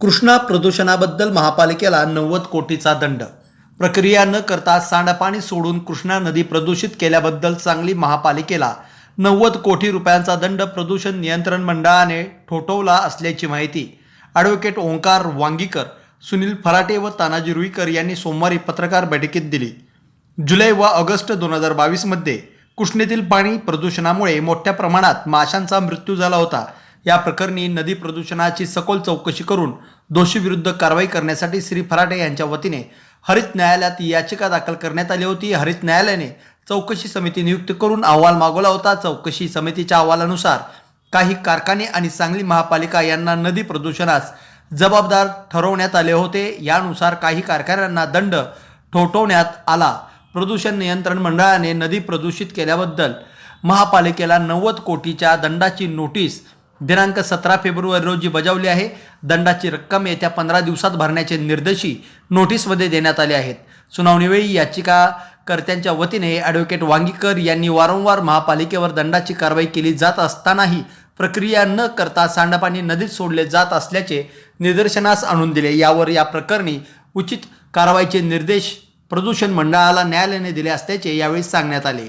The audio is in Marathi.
कृष्णा प्रदूषणाबद्दल महापालिकेला नव्वद कोटीचा दंड. प्रक्रिया न करता सांडपाणी सोडून कृष्णा नदी प्रदूषित केल्याबद्दल सांगली महापालिकेला नव्वद कोटी रुपयांचा दंड प्रदूषण नियंत्रण मंडळाने ठोठवला असल्याची माहिती ॲडव्होकेट ओंकार वांगीकर सुनील फराटे व तानाजी रुईकर यांनी सोमवारी पत्रकार बैठकीत दिली. जुलै व ऑगस्ट दोन हजार बावीसमध्ये कृष्णेतील पाणी प्रदूषणामुळे मोठ्या प्रमाणात माशांचा मृत्यू झाला होता. या प्रकरणी नदी प्रदूषणाची सखोल चौकशी करून दोषीविरुद्ध कारवाई करण्यासाठी श्री फराटे यांच्या वतीने हरित न्यायालयात याचिका दाखल करण्यात आली होती. हरित न्यायालयाने चौकशी समिती नियुक्त करून अहवाल मागवला होता. चौकशी समितीच्या अहवालानुसार काही कारखाने आणि सांगली महापालिका यांना नदी प्रदूषणास जबाबदार ठरवण्यात आले होते. यानुसार काही कारखान्यांना दंड ठोठवण्यात आला. प्रदूषण नियंत्रण मंडळाने नदी प्रदूषित केल्याबद्दल महापालिकेला नव्वद कोटीच्या दंडाची नोटीस दिनांक सतरा फेब्रुवारी रोजी बजावली आहे. दंडाची रक्कम येत्या पंधरा दिवसात भरण्याचे निर्देशही नोटीसमध्ये देण्यात आले आहेत. सुनावणीवेळी याचिकाकर्त्यांच्या वतीने ॲडव्होकेट वांगीकर यांनी वारंवार महापालिकेवर दंडाची कारवाई केली जात असतानाही प्रक्रिया न करता सांडपाणी नदीत सोडले जात असल्याचे निदर्शनास आणून दिले. यावर या प्रकरणी उचित कारवाईचे निर्देश प्रदूषण मंडळाला न्यायालयाने दिले असल्याचे यावेळी सांगण्यात आले.